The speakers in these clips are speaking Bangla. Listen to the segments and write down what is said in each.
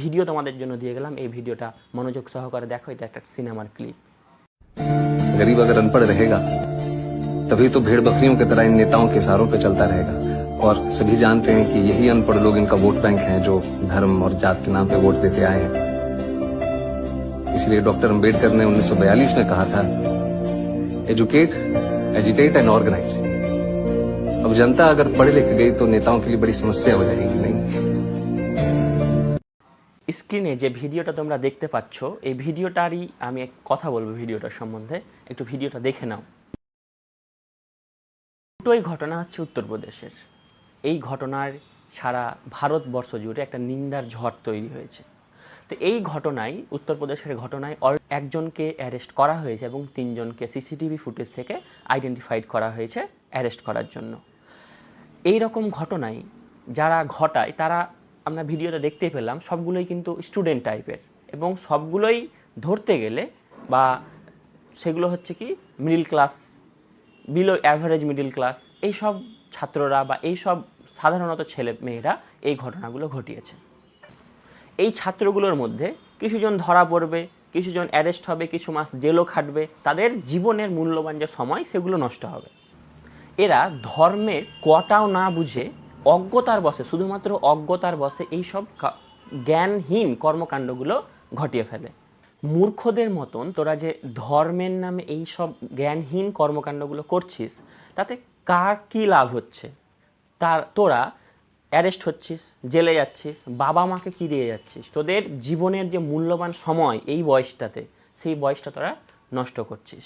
ভিডিও তোমাদের জন্য দিয়ে গেলাম এই ভিডিওটা মনোযোগ সহকারে দেখো এটা একটা সিনেমার ক্লিপ गरीब अगर अनपढ़ रहेगा तभी तो भेड़ बकरियों की तरह इन नेताओं के सहारों पे चलता रहेगा और सभी जानते हैं कि यही अनपढ़ लोग इनका वोट बैंक है जो धर्म और जात के नाम पे वोट देते आए हैं इसलिए डॉक्टर अंबेडकर ने 1942 में कहा था एजुकेट एजुटेट एंड ऑर्गेनाइज अब जनता अगर पढ़ लिख गई तो नेताओं के लिए बड़ी समस्या हो जाएगी नहीं স্ক্রিনে যে ভিডিওটা তোমরা দেখতে পাচ্ছ, এই ভিডিওটারই আমি কথা বলব ভিডিওটার সম্বন্ধে। একটু ভিডিওটা দেখে নাও। দুটোই ঘটনা হচ্ছে উত্তরপ্রদেশের এই ঘটনার সারা ভারতবর্ষ জুড়ে একটা নিন্দার ঝড় তৈরি হয়েছে। তো এই ঘটনায় উত্তরপ্রদেশের ঘটনায় অল- একজনকে অ্যারেস্ট করা হয়েছে এবং তিনজনকে সিসিটিভি ফুটেজ থেকে আইডেন্টিফাইড করা হয়েছে অ্যারেস্ট করার জন্য। এই রকম ঘটনায় যারা ঘটায়, তারা আমরা ভিডিওতে দেখতেই পেলাম, সবগুলোই কিন্তু স্টুডেন্ট টাইপের এবং সবগুলোই ধরতে গেলে বা সেগুলো হচ্ছে কি middle class below average middle class এই সব ছাত্ররা বা এই সব সাধারণত ছেলে মেয়েরা এই ঘটনাগুলো ঘটিয়েছে। এই ছাত্রগুলোর মধ্যে কিছুজন ধরা পড়বে, কিছুজন অ্যারেস্ট হবে, কিছু মাস জেলও খাটবে, তাদের জীবনের মূল্যবান যে সময় সেগুলো নষ্ট হবে। এরা ধর্মের কটাও না বুঝে অজ্ঞতার বসে শুধুমাত্র অজ্ঞতার বসে এইসব কা- জ্ঞানহীন কর্মকাণ্ডগুলো ঘটিয়ে ফেলে। মূর্খদের মতন তোরা যে ধর্মের নামে এই সব জ্ঞানহীন কর্মকাণ্ডগুলো করছিস, তাতে কার কী লাভ হচ্ছে? তার, তোরা অ্যারেস্ট হচ্ছিস, জেলে যাচ্ছিস, বাবা মাকে কী দিয়ে যাচ্ছিস? তোদের জীবনের যে মূল্যবান সময় এই বয়সটাতে, সেই বয়সটা তোরা নষ্ট করছিস।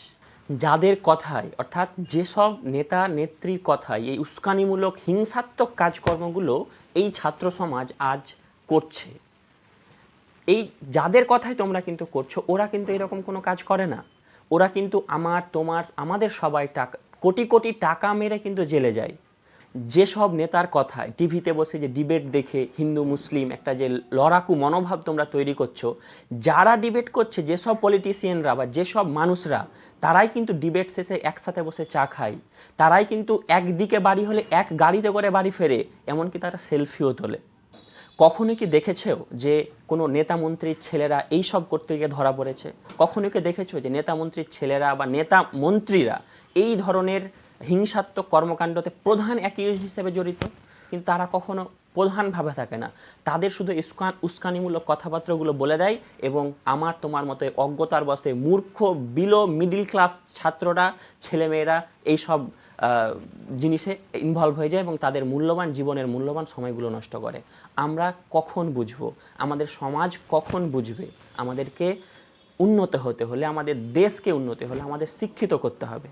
যাদের কথায়, অর্থাৎ যেসব নেতা নেত্রীর কথায়, এই উস্কানিমূলক হিংসাত্মক কাজকর্মগুলো এই ছাত্র সমাজ আজ করছে। এই যাদের কথাই তোমরা কিন্তু করছ, ওরা কিন্তু এরকম কোনো কাজ করে না। ওরা কিন্তু আমার, তোমার, আমাদের সবাই টাকা, কোটি কোটি টাকা মেরে কিন্তু জেলে যায়। যেসব নেতার কথায় টিভিতে বসে যে ডিবেট দেখে হিন্দু, মুসলিম একটা যে লড়াকু মনোভাব তোমরা তৈরি করছ, যারা ডিবেট করছে যেসব পলিটিশিয়ানরা বা যেসব মানুষরা, তারাই কিন্তু ডিবেট শেষে একসাথে বসে চা খায়। তারাই কিন্তু একদিকে বাড়ি হলে এক গাড়িতে করে বাড়ি ফেরে, এমনকি তারা সেলফিও তোলে। কখনো কি দেখেছ যে কোনো নেতা মন্ত্রীর ছেলেরা এই সব করতে গিয়ে ধরা পড়েছে? কখনো কি দেখেছ যে নেতা মন্ত্রীর ছেলেরা বা নেতা মন্ত্রীরা এই ধরনের হিংসাত্মক কর্মকাণ্ডতে প্রধান অ্যাকিউজ হিসেবে জড়িত, কিন্তু তারা কখনো প্রধানভাবে থাকে না। তাদের শুধু ইস্কান, উস্কানিমূলক কথাবার্তাগুলো বলে দেয় এবং আমার তোমার মতো অজ্ঞতার বসে মূর্খ, বিলো, মিডিল ক্লাস ছাত্ররা, ছেলেমেয়েরা এইসব জিনিসে ইনভলভ হয়ে যায় এবং তাদের মূল্যবান জীবনের মূল্যবান সময়গুলো নষ্ট করে। আমরা কখন বুঝব? আমাদের সমাজ কখন বুঝবে? আমাদেরকে উন্নত হতে হলে, আমাদের দেশকে উন্নতি হলে, আমাদের শিক্ষিত করতে হবে।